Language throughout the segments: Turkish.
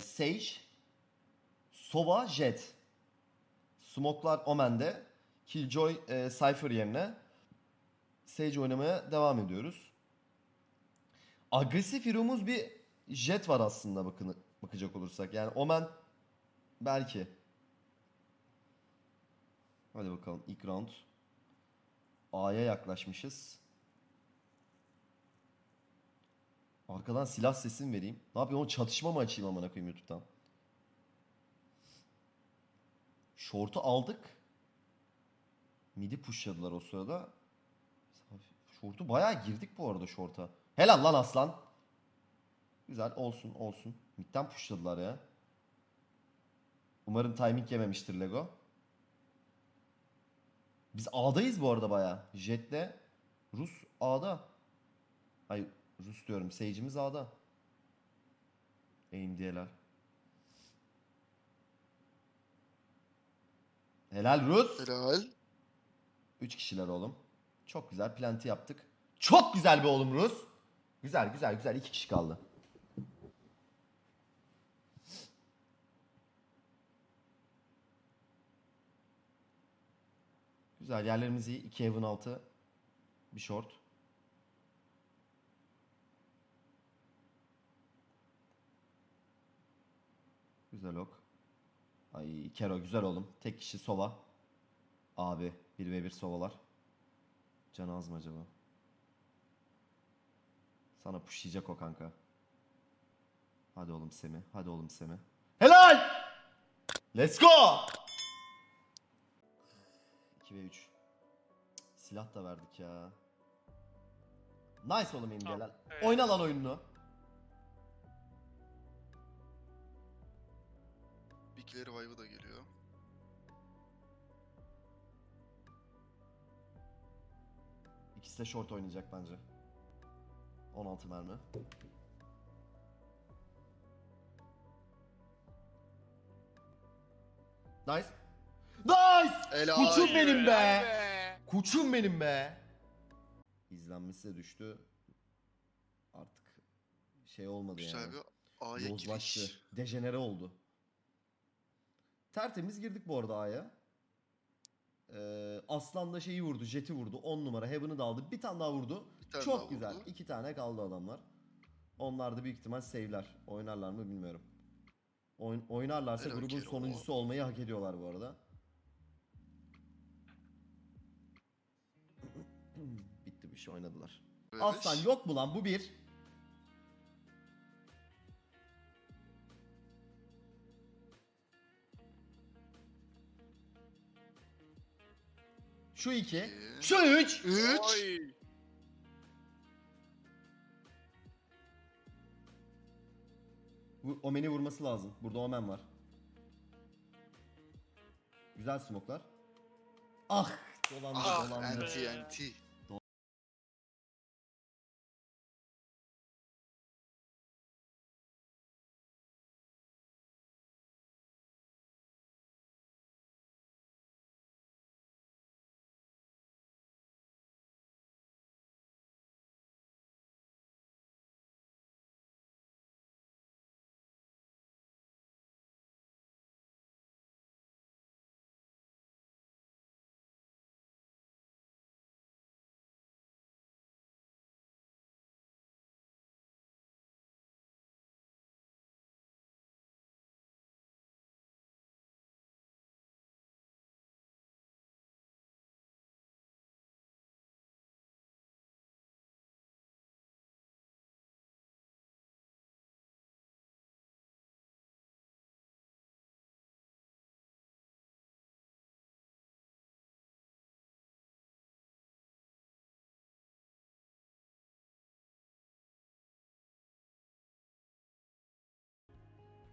Sage, Sova, Jet. Smoklar Omen'de. Killjoy e, Cypher yerine Sage oynamaya devam ediyoruz. Agresif hero'muz bir Jet var aslında bakın bakacak olursak. Yani Omen belki. Hadi bakalım ilk round. A'ya yaklaşmışız. Arkadan silah sesini vereyim. Ne yapayım? O çatışma mı açayım amına koyayım YouTube'dan? Short'u aldık. Midi pushladılar o sırada. Short'u bayağı girdik bu arada short'a. Helal lan aslan. Güzel olsun olsun. Mid'den pushladılar ya. Umarım timing yememiştir Lego. Biz A'dayız bu arada bayağı. Jet'le Rus A'da. Hayır Rus diyorum. Sage'imiz A'da. AMD'ler. Helal Rus. Helal. 3 kişiler oğlum. Çok güzel planti yaptık. Çok güzel bir oğlum Rus. Güzel güzel güzel 2 kişi kaldı. Güzel yerlerimiz iyi. 2 heaven altı. Bir short. Güzel ok. Ay Kero güzel oğlum. Tek kişi sova. Abi 1v1 sovalar. Can az mı acaba? Sana pushlayacak o kanka. Hadi oğlum Semi. Hadi oğlum Semi. Helal! Let's go! 2 ve 3. Silah da verdik ya. Nice oğlum Emre helal. evet. Oyna lan oyununu. Bigleri Vibe'ı da geliyor. İkisi de short oynayacak bence. 16 mermi. Nice. Nice! Helal. Kuçum benim be. be. Kuçum benim be. İzlenmesi de düştü. Artık şey olmadı Güzel yani. bir A'ya giriş. Dejenere oldu. Tertemiz girdik bu arada A'ya. Ee, Aslan da şeyi vurdu, Jet'i vurdu. 10 numara Heaven'ı da aldı. Bir tane daha vurdu. Tane Çok daha güzel. vurdu. İki tane kaldı adamlar. Onlar da büyük ihtimal save'ler. Oynarlar mı bilmiyorum. Oyn- oynarlarsa Helal grubun Kerim, sonuncusu olmayı hak ediyorlar bu arada. Bitti bir şey oynadılar. Aslan yok mu lan bu bir? Şu iki. Şu üç. Üç. Oy. Bu Omen'i vurması lazım. Burada Omen var. Güzel smoklar. Ah! Dolandı Ah, dolandı. anti anti.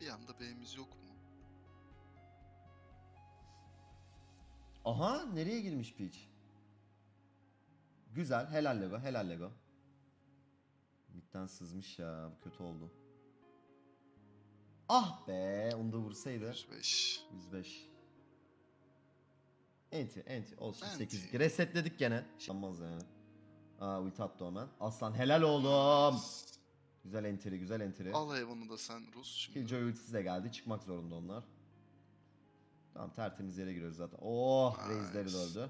Bir anda B'miz yok mu? Aha nereye girmiş Peach? Güzel helal Lego helal Lego. Midden sızmış ya bu kötü oldu. Ah be onu da vursaydı. 105. 105. Enti enti olsun Enti. 8. Resetledik gene. Şanmaz yani. Aa ulti attı Omen. Aslan helal oğlum. Güzel entry, güzel entry. Al hayvanı da sen Rus şimdi. Killjoy ultisi de geldi. Çıkmak zorunda onlar. Tamam tertemiz yere giriyoruz zaten. Oh Nice. reisleri de öldü.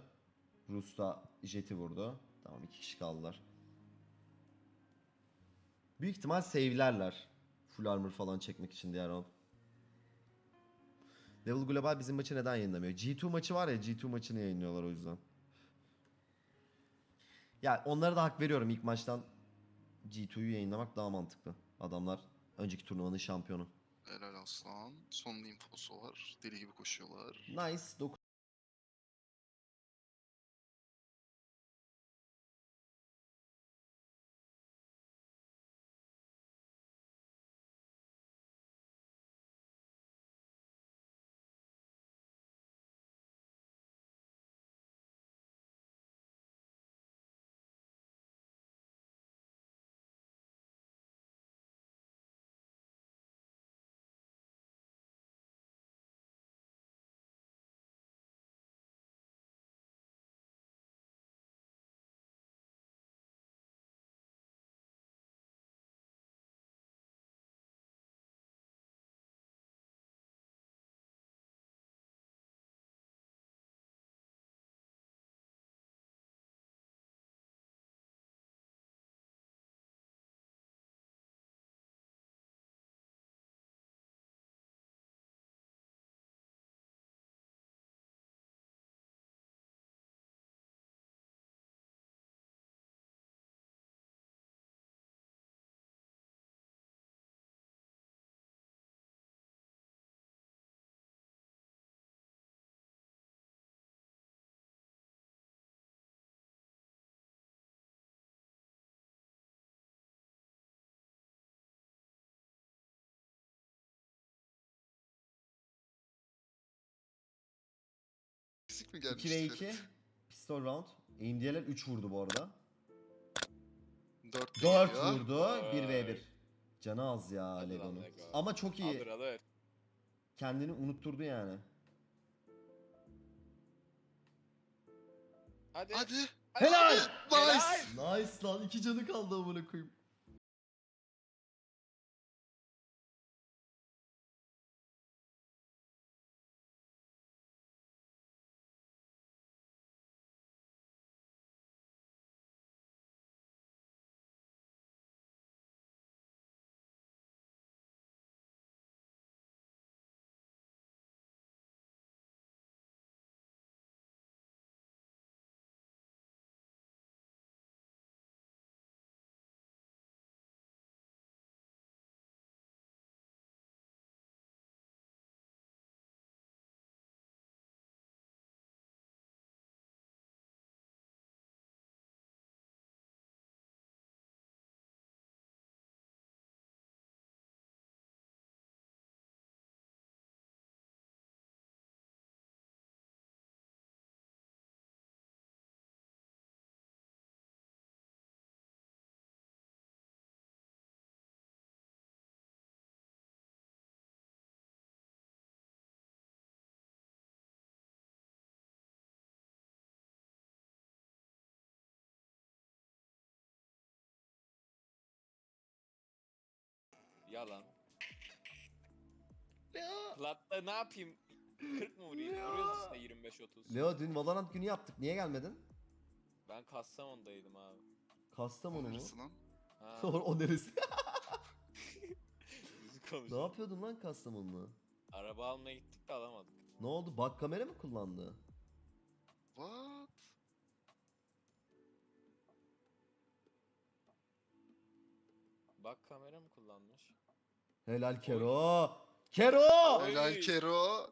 Rus da jeti vurdu. Tamam iki kişi kaldılar. Büyük ihtimal save'lerler. Full armor falan çekmek için diğer round. Level Global bizim maçı neden yayınlamıyor? G2 maçı var ya G2 maçını yayınlıyorlar o yüzden. Ya onlara da hak veriyorum ilk maçtan G2'yu yayınlamak daha mantıklı. Adamlar önceki turnuvanın şampiyonu. Helal aslan. Son infosu var. Deli gibi koşuyorlar. Nice. 9 Eksik mi 2 gelmişti? ve 2 pistol round. AMD'ler 3 vurdu bu arada. 4 4 vurdu. 1 ve Vay. 1. Canı az ya Lego'nun. Lego. Ama çok iyi. Alır alır. Kendini unutturdu yani. Hadi. Hadi. Helal! Nice. Nice lan. 2 canı kaldı amına koyayım. Yalan. Plat'ta ne yapayım? 40 mı vurayım? Vuruyoruz işte 25-30. Leo dün Valorant günü yaptık. Niye gelmedin? Ben Kastamonu'daydım abi. Kastamonu mu? Neresi lan? Ha, o, o neresi? ne konuşalım. yapıyordun lan Kastamonu'da? Araba almaya gittik de alamadık. Ne oldu? Bak kamera mı kullandı? What? Bak kamera mı kullanmış? Helal Kero. Kero! Helal Kero.